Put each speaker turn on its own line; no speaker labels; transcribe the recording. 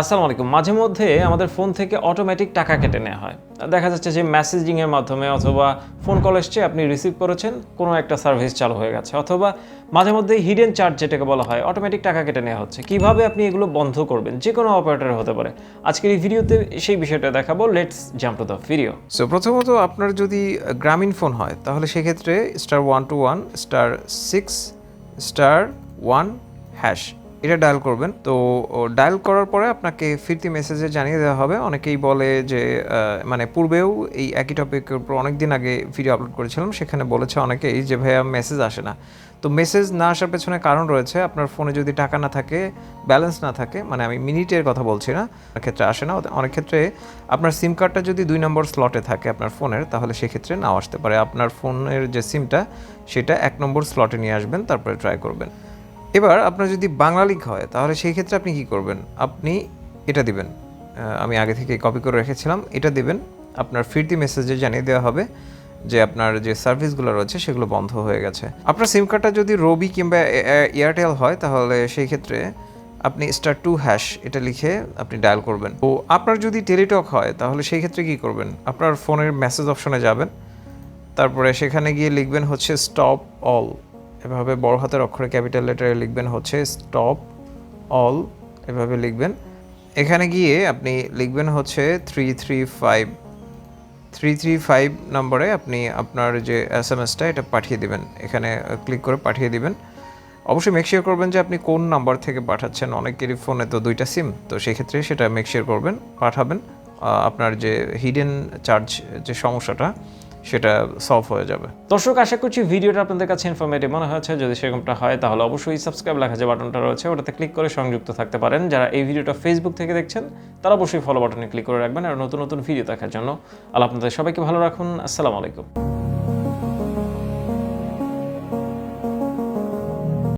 আসসালামু আলাইকুম। মাঝে মধ্যে আমাদের ফোন থেকে অটোমেটিক টাকা কেটে নেওয়া হয়। দেখা যাচ্ছে যে মেসেজিংয়ের মাধ্যমে অথবা ফোন কল এসছে, আপনি রিসিভ করেছেন, কোনো একটা সার্ভিস চালু হয়ে গেছে। অথবা মাঝে মধ্যে হিডেন চার্জ যেটাকে বলা হয় অটোমেটিক টাকা কেটে নেওয়া হচ্ছে। কীভাবে আপনি এগুলো বন্ধ করবেন? যে কোনো অপারেটর হতে পারে। আজকের এই ভিডিওতে সেই বিষয়টা দেখাবো। Let's jump to the video
so প্রথমত আপনার যদি গ্রামীণ ফোন হয়, তাহলে সেক্ষেত্রে star one two one star six star one hash এটা ডায়াল করবেন। তো ডায়াল করার পরে আপনাকে ফিরতি মেসেজে জানিয়ে দেওয়া হবে। অনেকেই বলে যে মানে পূর্বেও এই একই টপিকের উপর অনেক দিন আগে ভিডিও আপলোড করেছিলাম। সেখানে বলেছে অনেকেই যে, ভাইয়া মেসেজ আসে না। তো মেসেজ না আসার পেছনে কারণ রয়েছে, আপনার ফোনে যদি টাকা না থাকে ব্যালেন্স না থাকে মানে আমি মিনিটের কথা বলছি না ক্ষেত্রে আসে না। অনেক ক্ষেত্রে আপনার সিম কার্ডটা যদি দুই নম্বর স্লটে থাকে আপনার ফোনের তাহলে সেক্ষেত্রে নাও আসতে পারে। আপনার ফোনের যে সিমটা সেটা এক নম্বর স্লটে নিয়ে আসবেন, তারপরে ট্রাই করবেন। এবার আপনার যদি বাংলা লিঙ্ক হয়, তাহলে সেই ক্ষেত্রে আপনি কি করবেন? আপনি এটা দিবেন। আমি আগে থেকে কপি করে রেখেছিলাম। এটা দিবেন। আপনার ফিরতি মেসেজে জানিয়ে দেওয়া হবে যে আপনার যে সার্ভিসগুলো রয়েছে, সেগুলো বন্ধ হয়ে গেছে। আপনার সিম কার্ডটা যদি রবি কিংবা এয়ারটেল হয়, তাহলে সেই ক্ষেত্রে আপনি স্টার টু হ্যাশ এটা লিখে আপনি ডায়াল করবেন। ও আপনার যদি টেলিটক হয়, তাহলে সেই ক্ষেত্রে কি করবেন? আপনার ফোনের মেসেজ অপশনে যাবেন। তারপরে সেখানে গিয়ে লিখবেন হচ্ছে স্টপ অল এভাবে বড় হাতের অক্ষরে ক্যাপিটাল লেটারে লিখবেন হচ্ছে স্টপ অল, এভাবে লিখবেন। এখানে গিয়ে আপনি লিখবেন হচ্ছে three three five three three five নম্বরে আপনি আপনার যে এস এম এসটা এটা পাঠিয়ে দিবেন। এখানে ক্লিক করে পাঠিয়ে দিবেন। অবশ্যই মেক শিওর করবেন যে আপনি কোন নাম্বার থেকে পাঠাচ্ছেন। অনেকেরই ফোনে তো দুইটা সিম তো সেক্ষেত্রে সেটা মেক শিওর করবেন, পাঠাবেন। আপনার যে হিডেন চার্জ যে সমস্যাটা সেটা সলভ হয়ে যাবে।
দর্শক, আশা করছি ভিডিওটা আপনাদের কাছে ইনফরমেটিভ মনে হয়েছে। যদি সেরকমটা হয়, তাহলে অবশ্যই সাবস্ক্রাইব লেখা যে বাটনটা রয়েছে, ওটাতে ক্লিক করে সংযুক্ত থাকতে পারেন। যারা এই ভিডিওটা ফেসবুক থেকে দেখছেন, তারা অবশ্যই ফলো বাটনে ক্লিক করে রাখবেন। আর নতুন নতুন ভিডিও দেখার জন্য আল্লাহ আপনাদের সবাইকে ভালো রাখুন। আসসালামু আলাইকুম।